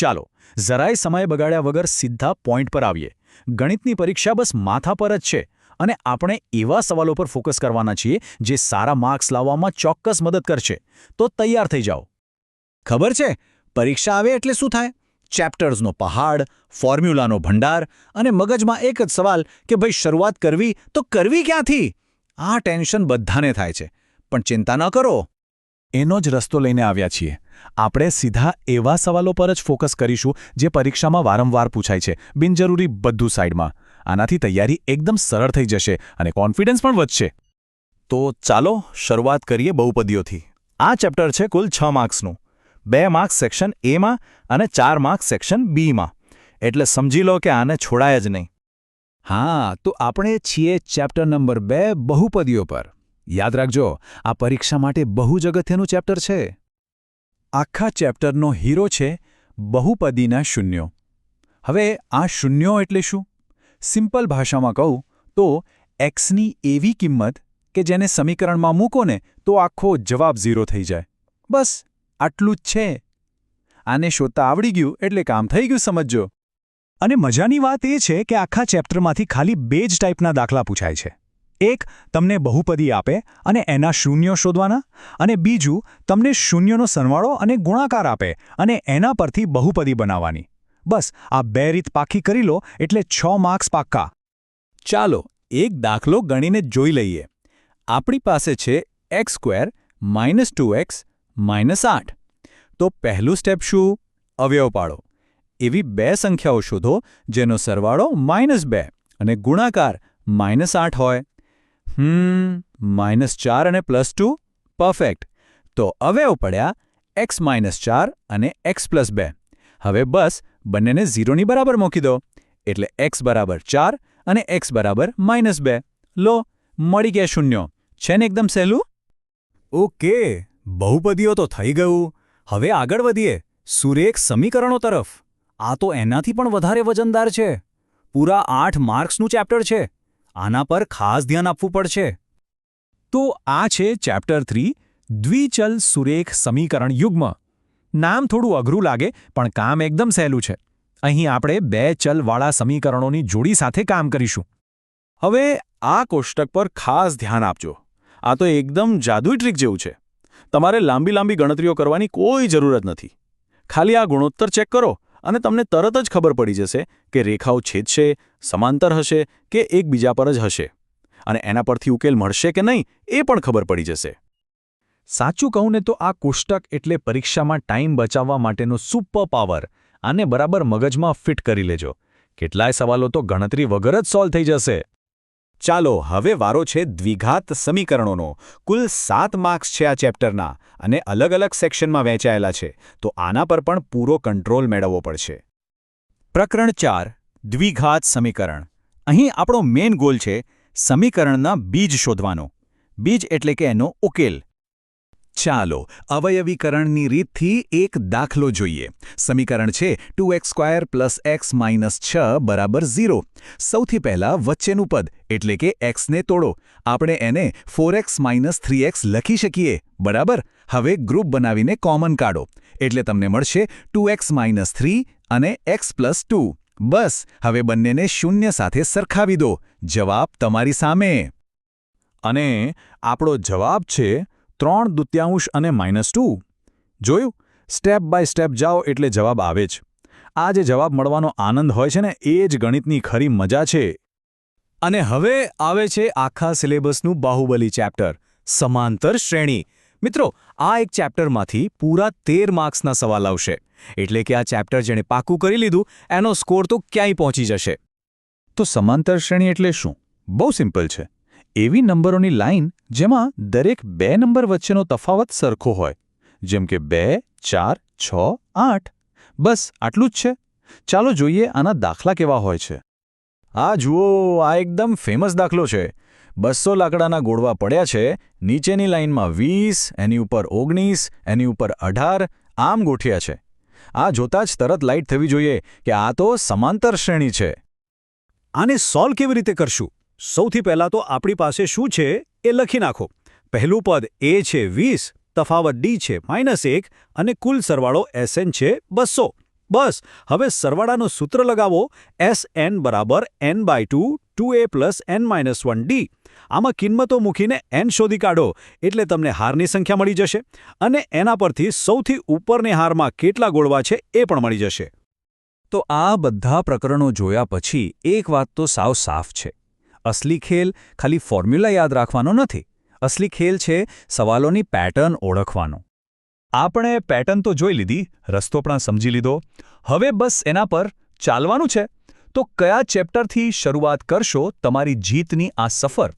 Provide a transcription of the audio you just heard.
ચાલો, જરાય સમય બગાડ્યા વગર સીધા પોઈન્ટ પર આવીએ. ગણિતની પરીક્ષા બસ માથા પર જ છે અને આપણે એવા સવાલો પર ફોકસ કરવાના છીએ જે સારા માર્ક્સ લાવવામાં ચોક્કસ મદદ કરશે. તો તૈયાર થઈ જાઓ. ખબર છે? પરીક્ષા આવે એટલે શું થાય? ચેપ્ટર્સનો પહાડ, ફોર્મ્યુલાનો ભંડાર અને મગજમાં એક જ સવાલ કે ભાઈ શરૂઆત કરવી તો કરવી ક્યાંથી? આ ટેન્શન બધાને થાય છે. પણ ચિંતા ન કરો. એનો જ રસ્તો લઈને આવ્યા છીએ. આપણે સીધા એવા સવાલો પર જ ફોકસ કરીશું જે પરીક્ષામાં વારંવાર પૂછાય છે, બિનજરૂરી બધું સાઈડમાં. આનાથી તૈયારી એકદમ સરળ થઈ જશે અને કોન્ફિડન્સ પણ વધશે. તો ચાલો શરૂઆત કરીએ બહુપદીઓથી. આ ચેપ્ટર છે કુલ છ માર્ક્સનું. બે માર્ક્સ સેક્શન એમાં અને ચાર માર્ક્સ સેક્શન બીમાં એટલે સમજી લો કે આને છોડાય જ નહીં. હા, તો આપણે છીએ ચેપ્ટર નંબર બે બહુપદીઓ પર. યાદ રાખજો, આ પરીક્ષા માટે બહુ જ અગત્યનું ચેપ્ટર છે. આખા ચેપ્ટરનો હીરો છે બહુપદીના શૂન્યો. હવે આ શૂન્યો એટલે શું? સિમ્પલ ભાષામાં કહું તો એક્સની એવી કિંમત કે જેને સમીકરણમાં મૂકો ને તો આખો જવાબ ઝીરો થઈ જાય. બસ, આટલું જ છે. આને શોધતા આવડી ગયું એટલે કામ થઈ ગયું, સમજજો. અને મજાની વાત એ છે કે આખા ચેપ્ટરમાંથી ખાલી બે જ ટાઈપના દાખલા પૂછાય છે. એક તમને બહુપદી આપે અને એના શૂન્યો શોધવાના અને બીજું તમને શૂન્યનો સરવાળો અને ગુણાકાર આપે અને એના પરથી બહુપદી બનાવવાની. બસ, આ બે રીત પાકી કરી લો એટલે છ માર્ક્સ પાક્કા. ચાલો, એક દાખલો ગણીને જોઈ લઈએ. આપણી પાસે છે x square minus two x minus આઠ. તો પહેલું સ્ટેપ શું? અવયવ પાડો. એવી બે સંખ્યાઓ શોધો જેનો સરવાળો માઇનસ બે અને ગુણાકાર માઇનસ આઠ હોય. હમ, માઇનસ ચાર અને પ્લસ ટુ? પરફેક્ટ. તો અવયવ પડ્યા એક્સ માઇનસ ચાર અને એક્સ પ્લસ બે. હવે બસ બંનેને ઝીરોની બરાબર મૂકી દો. એટલે એક્સ બરાબર ચાર અને એક્સ બરાબર માઇનસ બે. લો, મળી ગયા શૂન્યો. છે ને એકદમ સહેલું? ઓકે, બહુપદીઓ તો થઈ ગયું. હવે આગળ વધીએ. સુરેખ સમીકરણો તરફ. આ તો એનાથી પણ વધારે વજનદાર છે. પૂરા આઠ માર્ક્સનું ચેપ્ટર છે. આના પર ખાસ ધ્યાન આપવું પડશે. તો આ છે ચેપ્ટર થ્રી, દ્વિચલ સુરેખ સમીકરણ યુગ્મ. નામ થોડું અઘરું લાગે, પણ કામ એકદમ સહેલું છે. અહીં આપણે બે ચલવાળા સમીકરણોની જોડી સાથે કામ કરીશું. હવે આ કોષ્ટક પર ખાસ ધ્યાન આપજો. આ તો એકદમ જાદુઈ ટ્રીક જેવું છે. તમારે લાંબી લાંબી ગણતરીઓ કરવાની કોઈ જરૂરત નથી. ખાલી આ ગુણોત્તર ચેક કરો. અને તમને તરત જ ખબર પડી જશે કે રેખાઓ છેદશે સમાંતર હશે કે એકબીજા પર જ હશે. અને એના પરથી ઉકેલ મળશે કે નહીં, એ પણ ખબર પડી જશે. સાચું કહું ને તો આ કોષ્ટક એટલે પરીક્ષામાં ટાઈમ બચાવવા માટેનો સુપર પાવર, આને બરાબર મગજમાં ફિટ કરી લેજો. કેટલાય સવાલો તો ગણતરી વગર જ સોલ્વ થઈ જશે. ચાલો હવે વારો છે દ્વિઘાત સમીકરણોનો. કુલ સાત માર્ક્સ છે આ ચેપ્ટરના અને અલગ અલગ સેક્શનમાં વહેંચાયેલા છે, તો આના પર પણ પૂરો કંટ્રોલ મેળવવો પડશે. પ્રકરણ ચાર, દ્વિઘાત સમીકરણ. અહીં આપણો મેઇન ગોલ છે સમીકરણના બીજ શોધવાનો. બીજ એટલે કે એનો ઉકેલ. ચાલો અવયવીકરણની રીતથી એક દાખલો જોઈએ. સમીકરણ છે two x square plus x minus છ બરાબર ઝીરો. સૌથી પહેલા વચ્ચેનું પદ, એટલે કે એક્સને તોડો. આપણે એને four x minus three x લખી શકીએ. બરાબર? હવે ગ્રુપ બનાવીને કોમન કાઢો. એટલે તમને મળશે ટુ એક્સ માઇનસ થ્રી અને એક્સ પ્લસ ટુ. બસ, હવે બંનેને શૂન્ય સાથે સરખાવી દો. જવાબ તમારી સામે. અને આપણો જવાબ છે ત્રણ દુત્યાંશ અને માઇનસ ટુ જોયું? સ્ટેપ બાય સ્ટેપ જાઓ એટલે જવાબ આવે જ. આ જે જવાબ મળવાનો આનંદ હોય છે ને, એ જ ગણિતની ખરી મજા છે. અને હવે આવે છે આખા સિલેબસનું બાહુબલી ચેપ્ટર, સમાંતર શ્રેણી. મિત્રો, આ એક ચેપ્ટરમાંથી પૂરા તેર માર્ક્સના સવાલ આવશે. એટલે કે આ ચેપ્ટર જેણે પાકું કરી લીધું, એનો સ્કોર તો ક્યાંય પહોંચી જશે. તો સમાંતર શ્રેણી એટલે શું? બહુ સિમ્પલ છે. એવી નંબરોની લાઇન જેમાં દરેક બે નંબર વચ્ચેનો તફાવત સરખો હોય. જેમ કે બે, ચાર, છ, આઠ. બસ, આટલું જ છે. ચાલો જોઈએ આના દાખલા કેવા હોય છે. આ જુઓ, આ એકદમ ફેમસ દાખલો છે. બસો લાકડાના ગોળવા પડ્યા છે. નીચેની લાઇનમાં વીસ, એની ઉપર ઓગણીસ, એની ઉપર અઢાર આમ ગોઠ્યા છે. આ જોતાં જ તરત લાઇટ થવી જોઈએ કે આ તો સમાંતર શ્રેણી છે. આને સોલ્વ કેવી રીતે કરશું? સૌથી પહેલાં તો આપણી પાસે શું છે એ લખી નાખો. પહેલું પદ એ છે વીસ, તફાવત ડી છે માઇનસ એક અને કુલ સરવાળો એસએન છે બસો. બસ, હવે સરવાળાનું સૂત્ર લગાવો એસ એન બરાબર n by two two a plus n minus one d. આમાં કિંમતો મૂકીને એન શોધી કાઢો, એટલે તમને હારની સંખ્યા મળી જશે અને એના પરથી સૌથી ઉપરની હારમાં કેટલા ગોળવા છે એ પણ મળી જશે. તો આ બધા પ્રકરણો જોયા પછી એક વાત તો સાવ સાફ છે. અસલી ખેલ ખાલી ફોર્મ્યુલા યાદ રાખવાનો નથી. અસલી ખેલ છે સવાલોની પેટર્ન ઓળખવાનો. આપણે પેટર્ન તો જોઈ લીધી, રસ્તો પણ સમજી લીધો. હવે બસ એના પર ચાલવાનું છે. તો કયા ચેપ્ટરથી શરૂઆત કરશો તમારી જીતની આ સફર?